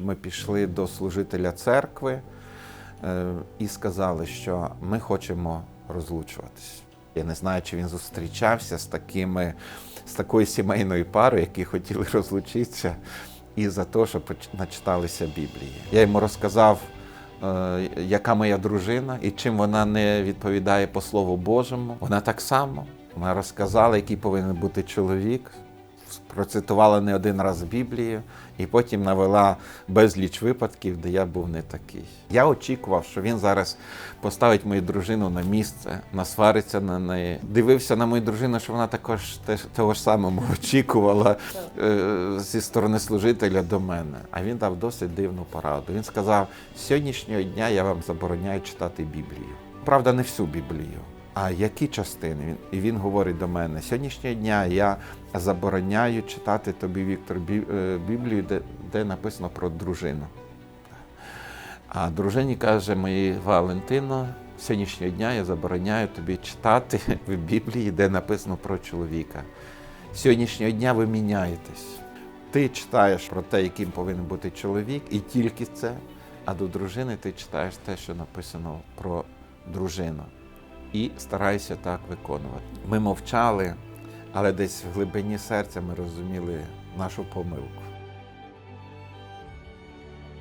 Ми пішли до служителя церкви е, і сказали, що ми хочемо розлучуватись. Я не знаю, чи він зустрічався з такими, з такою сімейною парою, які хотіли розлучитися, і за те, що начиталися Біблії. Я йому розказав, е, яка моя дружина і чим вона не відповідає по Слову Божому. Вона так само. Вона розказала, який повинен бути чоловік, процитувала не один раз Біблію, і потім навела безліч випадків, де я був не такий. Я очікував, що він зараз поставить мою дружину на місце, насвариться на неї. Дивився на мою дружину, що вона також того ж самого очікувала е, зі сторони служителя до мене. А він дав досить дивну пораду. Він сказав: з сьогоднішнього дня я вам забороняю читати Біблію. Правда, не всю Біблію. А які частини? І він говорить до мене: сьогоднішнього дня я забороняю читати тобі, Віктор, е, Біблію, де, де написано про дружину. А дружині каже моїй Валентино, сьогоднішнього дня я забороняю тобі читати в Біблії, де написано про чоловіка. Сьогоднішнього дня ви міняєтесь. Ти читаєш про те, яким повинен бути чоловік, і тільки це. А до дружини ти читаєш те, що написано про дружину. І старайся так виконувати. Ми мовчали, але десь в глибині серця ми розуміли нашу помилку.